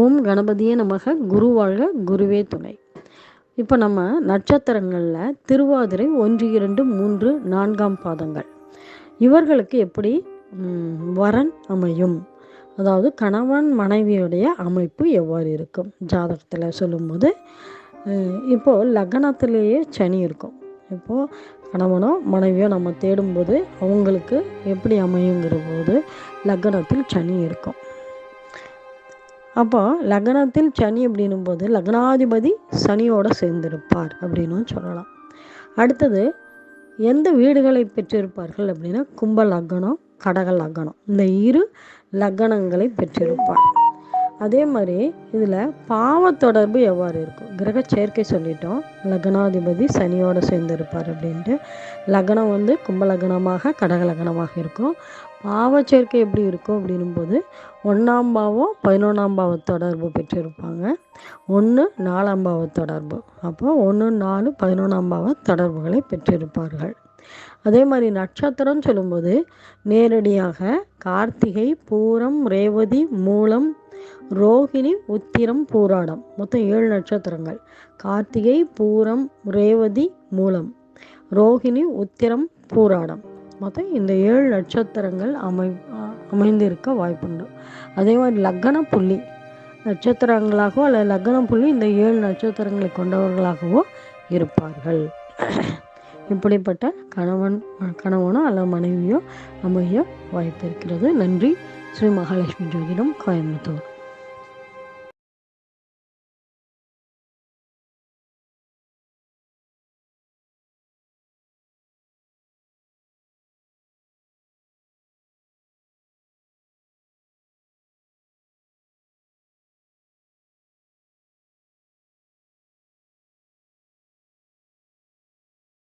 ஓம் கணபதியே நமக குரு வாழ்க குருவே துணை. இப்போ நம்ம நட்சத்திரங்களில் திருவாதிரை ஒன்று இரண்டு மூன்று நான்காம் பாதங்கள். இவர்களுக்கு எப்படி வரன் அமையும்? அதாவது கணவன் மனைவியுடைய அமைப்பு எவ்வாறு இருக்கும்? ஜாதகத்தில் சொல்லும்போது இப்போது லக்னத்திலேயே சனி இருக்கும். இப்போது கணவனோ மனைவியோ நம்ம தேடும்போது அவங்களுக்கு எப்படி அமையுங்கிற போது லக்னத்தில் சனி இருக்கும். அப்போ லக்னத்தில் சனி அப்படின்னும் போது லக்னாதிபதி சனியோட சேர்ந்திருப்பார் அப்படின்னும் சொல்லலாம். அடுத்தது எந்த வீடுகளை பெற்றிருப்பார்கள் அப்படின்னா கும்ப லக்னம் கடக லக்னம். இந்த இரு லக்னங்களை பெற்றிருப்பார். அதே மாதிரி இதில் பாவ தொடர்பு எவ்வாறு இருக்கும்? கிரக சேர்க்கை சொல்லிட்டோம். லக்னாதிபதி சேர்ந்து சேர்ந்திருப்பார் அப்படின்ட்டு. லக்னம் வந்து கும்ப லக்னமாக கடக லக்னமாக இருக்கும். பாவ சேர்க்கை எப்படி இருக்கும் அப்படின்னும்போது ஒன்றாம் பாவம் பதினொன்றாம் பாவ தொடர்பு பெற்றிருப்பாங்க. ஒன்று நாலாம் பாவ தொடர்பு. அப்போ ஒன்று நாலு பதினொன்றாம் பாவ தொடர்புகளை பெற்றிருப்பார்கள். அதே மாதிரி நட்சத்திரம் சொல்லும்போது நேரடியாக கார்த்திகை பூரம் ரேவதி மூலம் ரோகிணி உத்திரம் பூராடம். மொத்தம் ஏழு நட்சத்திரங்கள். கார்த்திகை பூரம் ரேவதி மூலம். ரோகிணி உத்திரம் பூராடம். மொத்தம் இந்த ஏழு நட்சத்திரங்கள் அமை அமைந்திருக்க வாய்ப்புண்டு. அதே மாதிரி லக்ன புள்ளி நட்சத்திரங்களாகவோ அல்லது லக்ன புள்ளி இந்த ஏழு நட்சத்திரங்களை கொண்டவர்களாகவோ இருப்பார்கள். இப்படிப்பட்ட கணவன் கணவனோ அல்லது மனைவியோ அமைய வாய்ப்பு இருக்கிறது நன்றி. ஸ்ரீ மகாலட்சுமி ஜோதிடம் கோயம்புத்தூர்.